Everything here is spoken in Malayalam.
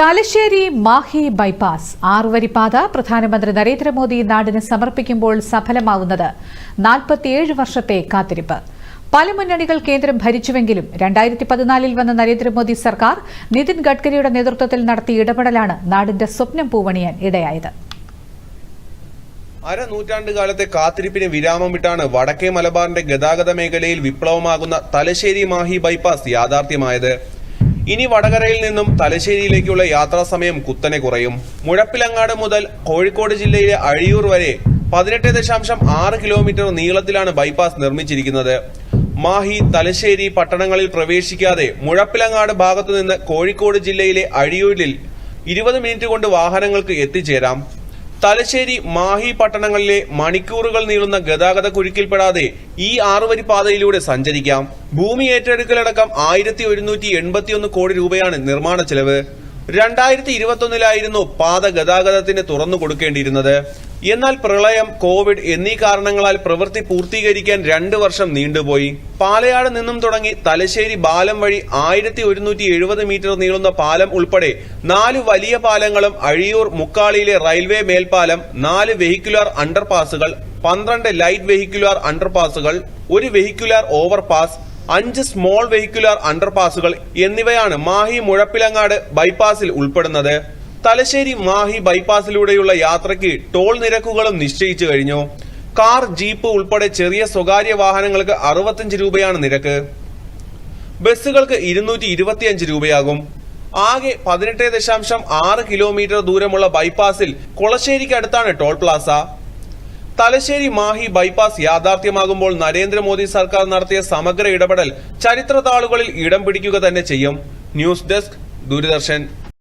തലശ്ശേരി മാഹി ബൈപ്പാസ് ആറുവരിപ്പാത പ്രധാനമന്ത്രി നരേന്ദ്രമോദി നാടിന് സമർപ്പിക്കുമ്പോൾ സഫലമാവുന്നത് നാൽപ്പത്തിയേഴ് വർഷത്തെ കാത്തിരിപ്പ്. പല മുന്നണികൾ കേന്ദ്രം ഭരിച്ചുവെങ്കിലും രണ്ടായിരത്തി പതിനാലിൽ വന്ന നരേന്ദ്രമോദി സർക്കാർ നിതിൻ ഗഡ്കരിയുടെ നേതൃത്വത്തിൽ നടത്തിയ ഇടപെടലാണ് നാടിന്റെ സ്വപ്നം പൂവണിയാൻ ഇടയായത്. അരനൂറ്റാണ്ട് കാലത്തെ കാത്തിരിപ്പിന് വിരാമം വിട്ടാണ് വടക്കേ മലബാറിന്റെ ഗതാഗത മേഖലയിൽ വിപ്ലവമാകുന്ന തലശ്ശേരി മാഹി ബൈപ്പാസ് യാഥാർത്ഥ്യമായത്. ഇനി വടകരയിൽ നിന്നും തലശ്ശേരിയിലേക്കുള്ള യാത്രാ സമയം കുത്തനെ കുറയും. മുഴപ്പിലങ്ങാട് മുതൽ കോഴിക്കോട് ജില്ലയിലെ അഴിയൂർ വരെ പതിനെട്ട് ദശാംശം ആറ് കിലോമീറ്റർ നീളത്തിലാണ് ബൈപ്പാസ് നിർമ്മിച്ചിരിക്കുന്നത്. മാഹി തലശ്ശേരി പട്ടണങ്ങളിൽ പ്രവേശിക്കാതെ മുഴപ്പിലങ്ങാട് ഭാഗത്തുനിന്ന് കോഴിക്കോട് ജില്ലയിലെ അഴിയൂരിൽ ഇരുപത് മിനിറ്റ് കൊണ്ട് വാഹനങ്ങൾക്ക് എത്തിച്ചേരാം. തലശ്ശേരി മാഹി പട്ടണങ്ങളിലെ മണിക്കൂറുകൾ നീളുന്ന ഗതാഗത കുരുക്കിൽപ്പെടാതെ ഈ ആറുവരി പാതയിലൂടെ സഞ്ചരിക്കാം. ഭൂമി ഏറ്റെടുക്കലടക്കം ആയിരത്തി ഒരുന്നൂറ്റി എൺപത്തിയൊന്ന് കോടി രൂപയാണ് നിർമ്മാണ ചെലവ്. രണ്ടായിരത്തി ഇരുപത്തൊന്നിലായിരുന്നു പാത ഗതാഗതത്തിന് തുറന്നു കൊടുക്കേണ്ടിയിരുന്നത്. എന്നാൽ പ്രളയം കോവിഡ് എന്നീ കാരണങ്ങളാൽ പ്രവൃത്തി പൂർത്തീകരിക്കാൻ രണ്ട് വർഷം നീണ്ടുപോയി. പാലയാട് നിന്നും തുടങ്ങി തലശ്ശേരി പാലം വഴി ആയിരത്തി ഒരുന്നൂറ്റി എഴുപത് മീറ്റർ നീളുന്ന പാലം ഉൾപ്പെടെ നാല് വലിയ പാലങ്ങളും അഴിയൂർ മുക്കാളിയിലെ റെയിൽവേ മേൽപ്പാലം നാല് വെഹിക്കുലാർ അണ്ടർപാസുകൾ പന്ത്രണ്ട് ലൈറ്റ് വെഹിക്കുലാർ അണ്ടർപാസുകൾ ഒരു വെഹിക്കുലാർ ഓവർപാസ് അഞ്ച് സ്മോൾ വെഹിക്കുലാർ അണ്ടർപാസുകൾ എന്നിവയാണ് മാഹി മുഴപ്പിലങ്ങാട് ബൈപ്പാസിൽ ഉൾപ്പെടുന്നത്. തലശ്ശേരി മാഹി ബൈപ്പാസിലൂടെയുള്ള യാത്രയ്ക്ക് ടോൾ നിരക്കുകളും നിശ്ചയിച്ചു കഴിഞ്ഞു. കാർ ജീപ്പ് ഉൾപ്പെടെ ചെറിയ സ്വകാര്യ വാഹനങ്ങൾക്ക് അറുപത്തിയഞ്ച് രൂപയാണ് നിരക്ക്. ബസ്സുകൾക്ക് ഇരുന്നൂറ്റി ഇരുപത്തിയഞ്ച് രൂപയാകും. ആകെ പതിനെട്ട് ദശാംശം ആറ് കിലോമീറ്റർ ദൂരമുള്ള ബൈപ്പാസിൽ കൊളശ്ശേരിക്ക് അടുത്താണ് toll plaza Thalassery Mahe bypass യാഥാർത്ഥ്യമാകുമ്പോൾ Narendra Modi സർക്കാർ നടത്തിയ സമഗ്ര ഇടപെടൽ ചരിത്ര താളുകളിൽ ഇടം പിടിക്കുക തന്നെ ചെയ്യും. News desk Doordarshan.